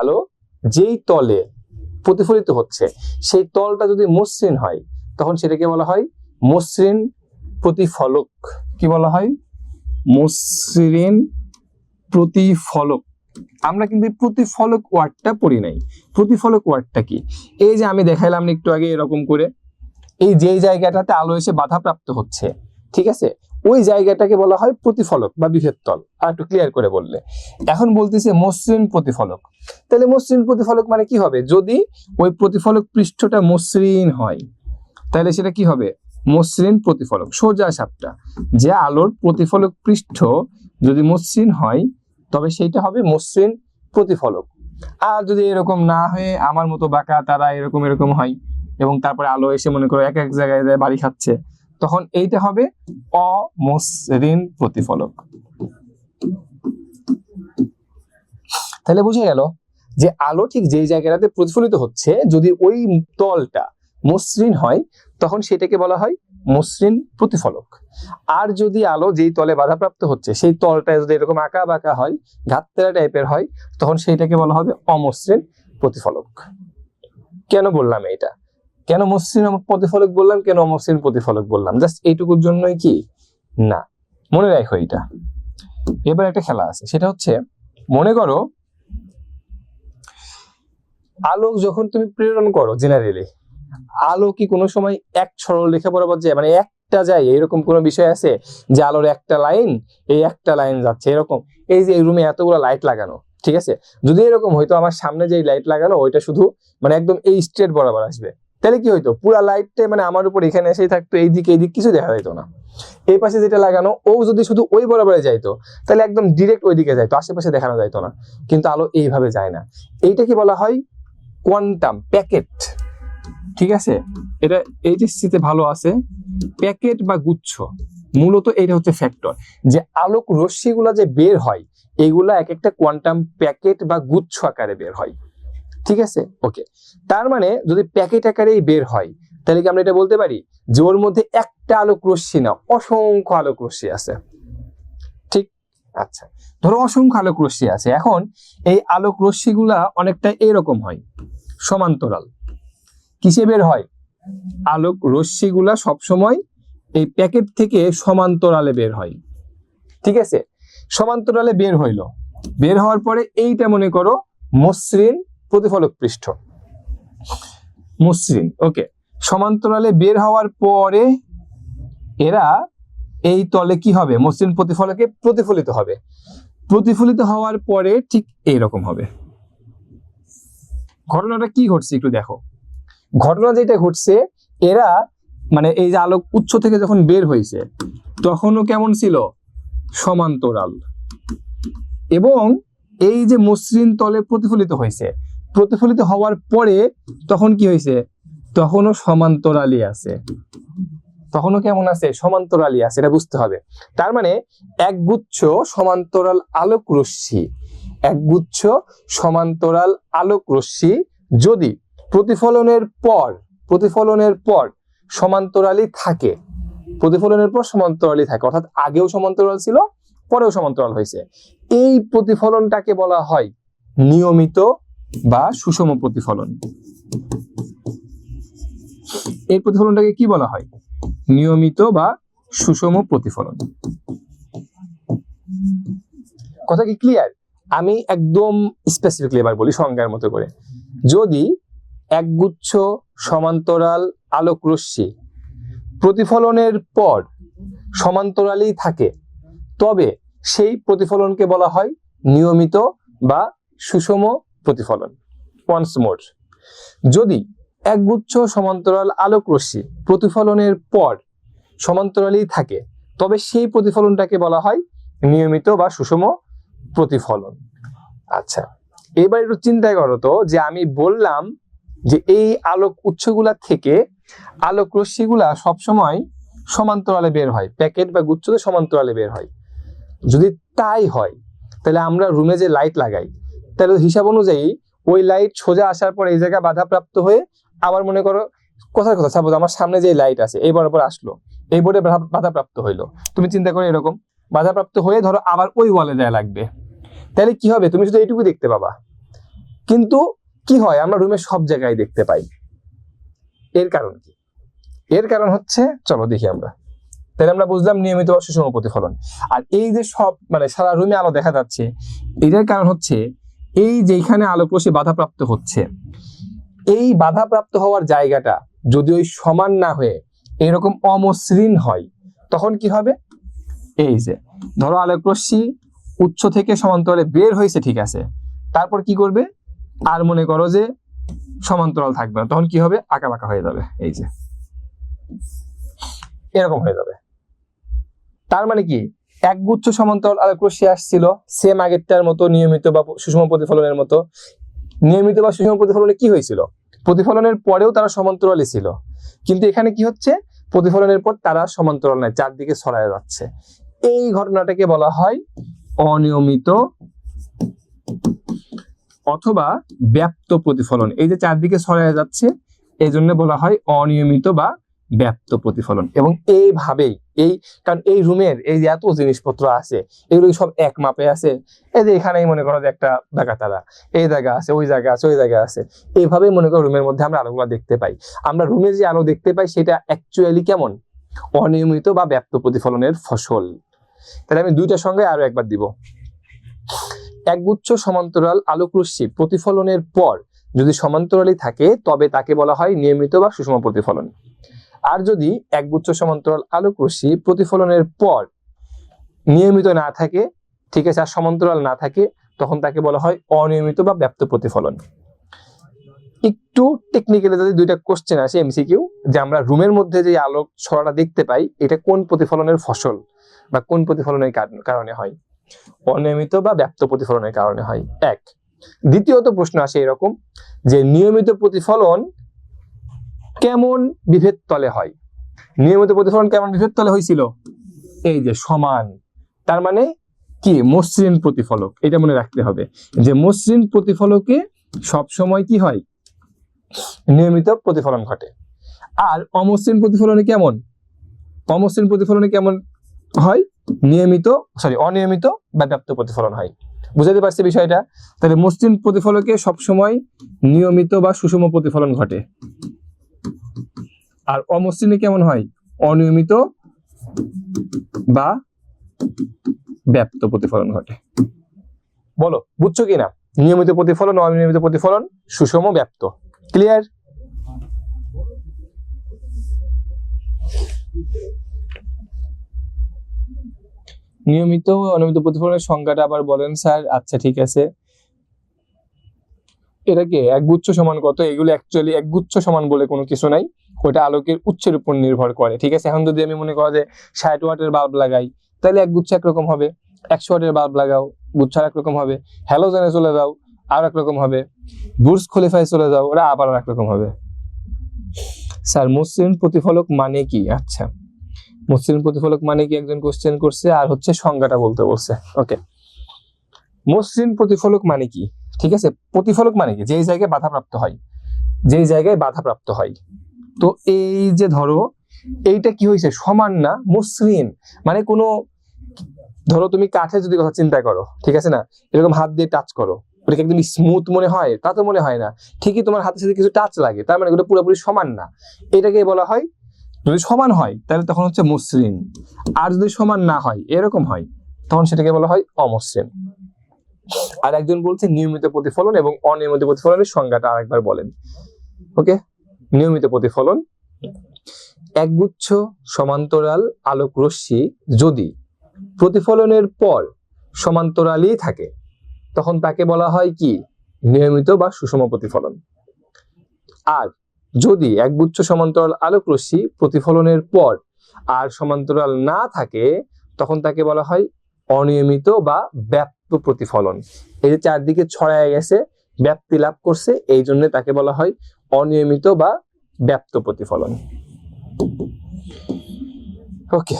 আলো যেই তলে প্রতিফলিত হচ্ছে, সেই তলটা যদি মসৃণ হয়, তখন সেটাকে বলা হয় মসৃণ প্রতিফলক। কি বলা হয়? মসৃণ প্রতিফলক। আমরা কিন্তু প্রতিফলক ওয়ার্ডটা পড়ি নাই। প্রতিফলক ওয়ার্ডটা কি? এই যে আমি দেখাইলাম একটু আগে এরকম করে, এই যে জায়গাটাতে আলো এসে বাধাপ্রাপ্ত হচ্ছে, ঠিক আছে? ওই জায়গাটাকে বলা হয় প্রতিফলক বা বিভেদ আর একটু ক্লিয়ার করে বললে। এখন বলতেছে মসৃণ প্রতিফলক। তাহলে মসৃণ প্রতিফলক মানে কি হবে? যদি ওই প্রতিফলক পৃষ্ঠটা মসৃণ হয়, তাহলে সেটা কি হবে? মসৃণ প্রতিফলক, সোজা সাপটা। যে আলোর প্রতিফলক পৃষ্ঠ যদি মসৃণ হয়, তবে সেইটা হবে মসৃণ প্রতিফলক। আর যদি এরকম না হয়ে আমার মতো বাঁকা তারা এরকম এরকম হয়, এবং তারপরে আলো এসে মনে করো এক এক জায়গায় বাড়ি খাচ্ছে তখন এইটা হবে অমসৃণ প্রতিফলক। তাহলে বুঝে গেল যে আলো ঠিক যেই জায়গাটাতে প্রতিফলিত হচ্ছে, যদি ওই তলটা মসৃণ হয়, তখন সেটাকে বলা হয় মসৃণ প্রতিফলক। আর যদি আলো যেই তলে বাধাপ্রাপ্ত হচ্ছে, সেই তলটা যদি এরকম আঁকা বাঁকা হয় ঘাততেরা টাইপের হয়, তখন সেইটাকে বলা হবে অমসৃণ প্রতিফলক। কেন বললাম এইটা? কেন মসৃণ প্রতিফলক বললাম, কেন অমসৃণ প্রতিফলক বললাম? জাস্ট এইটুকুর জন্যই কি? না। মনে রাখো এটা এবার একটা খেলা আছে, সেটা হচ্ছে, মনে করো আলো যখন তুমি প্রেরণ করো জেনারেলি আলো কি কোনো সময় এক সরল রেখা বরাবর যায়? মানে একটা যায়, এরকম কোনো বিষয় আছে যে আলোর একটা লাইন, এই একটা লাইন যাচ্ছে, এরকম? এই যে এই রুমে এতগুলো লাইট লাগানো, ঠিক আছে? যদি এরকম হয়তো আমার সামনে যে লাইট লাগানো, ওইটা শুধু মানে একদম এই স্ট্রেট বরাবর আসবে। তাহলে কি হইতো? পুরা লাইটটা মানে আমার উপর এখানে এসেই থাকতো এই দিকে এই দিক কিছু দেখা যেত না। এই পাশে যেটা লাগানো, ও যদি শুধু ওই বরাবরে যাইতো, তাহলে একদম ডিরেক্ট ওই দিকে যাইতো, আশেপাশে দেখানো যাইতো না। কিন্তু আলো এইভাবে যায় না। এইটাকে বলা হয়? কোয়ান্টাম প্যাকেট ঠিক আছে? এটা এইচএসসিতে ভালো আছে। প্যাকেট বা গুচ্ছ, মূলত এটা হচ্ছে ফ্যাক্টর যে আলোক রশ্মিগুলা যে বের হয়, এগুলা এক একটা কোয়ান্টাম প্যাকেট বা গুচ্ছ আকারে বের হয়। ঠিক আছে? ওকে তার মানে যদি প্যাকেট আকারেই বের হয়, তাহলে কি আমরা এটা বলতে পারি? যে ওর মধ্যে একটা আলোক রশ্মি না, অসংখ্য আলোক রশ্মি আছে। ঠিক? আচ্ছা। ধরো অসংখ্য আলোক রশ্মি আছে। এখন এই আলোক রশ্মিগুলা অনেকটা এরকম হয়, সমান্তরাল। কিসে বের হয়? আলোক রশ্মিগুলা সবসময় এই প্যাকেট থেকে সমান্তরালে বের হয়। ঠিক আছে? সমান্তরালে বের হইল। বের হওয়ার পরে এইটা মনে করো মসৃণ প্রতিফলক পৃষ্ঠ। মসৃণ ওকে সমান্তরালে বের হওয়ার পরে এরা এই তলে কি হবে? মসৃণ প্রতিফলকে প্রতিফলিত হবে। প্রতিফলিত হওয়ার পরে ঠিক এইরকম হবে। ঘটনাটা কি ঘটছে একটু দেখো। ঘটনা যেটা ঘটছে, এরা মানে এই যে আলোক উৎস থেকে যখন বের হয়েছে, তখনও কেমন ছিল? সমান্তরাল। এবং এই যে মসৃণ তলে প্রতিফলিত হয়েছে প্রতিফলিত হওয়ার পরে তখন কি হয়েছে তখনও সমান্তরালই আছে। তখনও কেমন আছে? সমান্তরালই আছে, এটা বুঝতে হবে। তার মানে একগুচ্ছ সমান্তরাল আলোক রশ্মি, একগুচ্ছ সমান্তরাল আলোক রশ্মি যদি প্রতিফলনের পর প্রতিফলনের পর সমান্তরালই থাকে, প্রতিফলনের পর সমান্তরালই থাকে, অর্থাৎ আগেও সমান্তরাল ছিল, পরেও সমান্তরাল হয়েছে এই প্রতিফলনটাকে বলা হয় নিয়মিত বা সুষম প্রতিফলন। এই প্রতিফলনটাকে কি বলা হয়? নিয়মিত বা সুষম প্রতিফলন। কথা কি ক্লিয়ার আমি একদম স্পেসিফিকলি এবার বলি সংজ্ঞার মতো করে। যদি একগুচ্ছ সমান্তরাল আলোক রশ্মি প্রতিফলনের পর সমান্তরালেই থাকে, তবে সেই প্রতিফলনকে বলা হয় নিয়মিত বা সুষম প্রতিফলন। ওয়ান্স মোর যদি একগুচ্ছ সমান্তরাল আলোক রশ্মি প্রতিফলনের পর সমান্তরালেই থাকে, তবে সেই প্রতিফলনটাকে বলা হয় নিয়মিত বা সুষম প্রতিফলন। আচ্ছা এবার একটু চিন্তা করো তো যে আমি বললাম যে এই আলোক উৎসগুলা থেকে আলোক রশ্মিগুলা সবসময় সমান্তরালে বের হয়, প্যাকেট বা গুচ্ছতে সমান্তরালে বের হয়। যদি তাই হয়, তাহলে আমরা রুমে যে লাইট লাগাই তাহলে হিসাব অনুযায়ী ওই লাইট সোজা আসার পর এই জায়গায় বাধাপ্রাপ্ত হয়ে আবার মনে করো কথার কথা সাপোজ আমার সামনে যে লাইট আছে এই বরাবর আসলো, এই বোর্ডে বাধাপ্রাপ্ত হইল। তুমি চিন্তা করো এরকম, বাধাপ্রাপ্ত হয়ে ধরো আবার ওই ওয়ালে যায় লাগবে। তাহলে কি হবে? তুমি শুধু এইটুকু দেখতে পাবা। কিন্তু কি হয়? আমরা রুমের সব জায়গায় দেখতে পাই। এর কারণ কি? এর কারণ হচ্ছে, চলো দেখি আমরা। তাহলে আমরা বুঝলাম নিয়মিত সুষম প্রতিফলন আর এই যে সব মানে সারা রুমে আলো দেখা যাচ্ছে, এটার কারণ হচ্ছে এই যেখানে আলোক রশ্মি বাধাপ্রাপ্ত হচ্ছে, এই বাধাপ্রাপ্ত হওয়ার জায়গাটা যদি ওই সমান না হয়ে এরকম অমসৃণ হয়, তখন কি হবে? এই যে, ধরো আলোক রশ্মি উচ্চ থেকে সমান্তরালে বের হয়েছে ঠিক আছে, তারপর কি করবে? আর মনে করো যে সমান্তরাল থাকবে না, তখন কি হবে? আঁকা বাঁকা হয়ে যাবে, এই যে। এরকম হয়ে যাবে। তার মানে কি? একগুচ্ছ সমান্তরাল আলোক রশ্মি আসছিল সেম আগেরটার মতো নিয়মিত বা সুষম প্রতিফলনের মতো। নিয়মিত বা সুষম প্রতিফলনে কি হয়েছিল? প্রতিফলনের পরেও তারা সমান্তরালই ছিল। কিন্তু এখানে কি হচ্ছে? প্রতিফলনের পর তারা সমান্তরাল নয়, চারদিকে ছড়ায় যাচ্ছে। এই ঘটনাটাকে বলা হয় অনিয়মিত অথবা ব্যাপ্ত প্রতিফলন। এই যে চারদিকে ছড়ায় যাচ্ছে এই জন্য বলা হয় অনিয়মিত বা ব্যাপ্ত প্রতিফলন। এবং এইভাবেই এই, কারণ এই রুমের এই যে এত জিনিসপত্র আছে, এগুলো সব এক মাপে আছে? এই যে এখানেই মনে করো যে একটা তারা এই জায়গা আছে, ওই জায়গা আছে, ওই জায়গা আছে। এইভাবেই মনে করো রুমের মধ্যে আমরা আলোগুলো দেখতে পাই। আমরা রুমের যে আলো দেখতে পাই, সেটা অ্যাকচুয়ালি কেমন? অনিয়মিত বা ব্যাপ্ত প্রতিফলনের ফসল। তাহলে আমি দুইটার সঙ্গে আরও একবার দিব। একগুচ্ছ সমান্তরাল আলোক রশ্মি প্রতিফলনের পর যদি সমান্তরালই থাকে, তবে তাকে বলা হয় নিয়মিত বা সুষম প্রতিফলন। আর যদি একগুচ্ছ সমান্তরাল আলোক রশ্মি প্রতিফলনের পর নিয়মিত না থাকে, ঠিক আছে, আর সমান্তরাল না থাকে, তখন তাকে বলা হয় অনিয়মিত বা ব্যাপ্ত প্রতিফলন। একটু টেকনিক্যালি যদি দুইটা কোশ্চেন আসে এমসিকিউ যে আমরা রুমের মধ্যে যে আলোক ছড়াটা দেখতে পাই, এটা কোন প্রতিফলনের ফসল বা কোন প্রতিফলনের কার- কারণে হয়? অনিয়মিত বা ব্যাপ্ত প্রতিফলনের কারণে হয়। এক। দ্বিতীয়ত প্রশ্ন আসে এরকম, যে নিয়মিত প্রতিফলন কেমন বিভেদ তলে হয়? নিয়মিত প্রতিফলন কেমন বিভেদ তলে হয়েছিল? এই যে সমান। তার মানে কি? মসৃণ প্রতিফলক। এটা মনে রাখতে হবে যে মসৃণ প্রতিফলকে সব সময় কি হয়? নিয়মিত প্রতিফলন ঘটে। আর অমসৃণ প্রতিফলনে কেমন? অমসৃণ প্রতিফলনে কেমন হয়? নিয়মিত সরি অনিয়মিত ব্যাপ্ত প্রতিফলন হয়। বুঝাতে পারছি বিষয়টা? তাহলে মসৃণ প্রতিফলকে সবসময় নিয়মিত বা সুষম প্রতিফলন ঘটে। আর অমসৃণে কেমন হয়? অনিয়মিত বা ব্যাপ্ত প্রতিফলন ঘটে। বলো, বুঝছ কিনা নিয়মিত প্রতিফলন, অনিয়মিত প্রতিফলন, সুষম, ব্যাপ্ত। ক্লিয়ার নিয়মিত, অনিয়মিত প্রতিফলনের সংজ্ঞাটা আবার বলেন স্যার। আচ্ছা ঠিক আছে। এটাকে একগুচ্ছ সমান কত? এগুলো অ্যাকচুয়ালি একগুচ্ছ সমান বলে কোনো কিছু নাই। ওটা আলোকের উচ্চের উপর নির্ভর করে, ঠিক আছে? এখন যদি আমি মনে করি যে ষাট ওয়াটের বাল্ব লাগাই, তাহলে এক গুচ্ছ একরকম হবে। একশো ওয়াটের বাল্ব লাগাও, গুচ্ছ আর একরকম হবে। হ্যালোজেনে চলে যাও, আর একরকম হবে। বুর্স খলিফায় চলে যাও, ওরা আবার আর একরকম হবে। স্যার, মসৃণ প্রতিফলক মানে কি? আচ্ছা মসৃণ প্রতিফলক মানে কি? একজন কোশ্চেন করছে, আর হচ্ছে সংজ্ঞাটা বলতে বলছে। ওকে মসৃণ প্রতিফলক মানে কি? ঠিক আছে? প্রতিফলক মানে কি? যেই জায়গায় বাধাপ্রাপ্ত হয়, যেই জায়গায় বাধাপ্রাপ্ত হয়। তো এই যে ধরো, এইটা কি হয়েছে? সমান না, মসৃণ। মানে কোনো, ধরো তুমি কাঠে যদি কথা চিন্তা করো, ঠিক আছে না? এরকম হাত দিয়ে টাচ করো। ওটাকে একদম স্মুথ মনে হয়, তা তো মনে হয় না। ঠিকই তোমার হাতের সাথে কিছু টাচ লাগে, তার মানে ওটা পুরোপুরি সমান না। এটাকে বলা হয়, যদি সমান হয়, তাহলে তখন হচ্ছে মসৃণ। আর যদি সমান না হয়, এরকম হয়, তখন সেটাকে বলা হয় অমসৃণ। আর একজন বলছে, নিয়মিত প্রতিফলন এবং অনিয়মিত প্রতিফলনের সংজ্ঞাটা আরেকবার বলেন। ওকে? নিয়মিত প্রতিফলন। একগুচ্ছ সমান্তরাল আলোক রশ্মি যদি প্রতিফলনের পর সমান্তরালই থাকে, তখন তাকে বলা হয় কি? নিয়মিত বা সুষম প্রতিফলন। আর যদি একগুচ্ছ সমান্তরাল আলোক রশ্মি প্রতিফলনের পর আর সমান্তরাল না থাকে, তখন তাকে বলা হয় অনিয়মিত বা ব্যাপ্ত প্রতিফলন। এই যে চারদিকে ছড়ায় গেছে, ব্যাপ্তি লাভ করছে, এই জন্য তাকে বলা হয় অনিয়মিত বা ব্যপ্ত প্রতিফলন। ওকে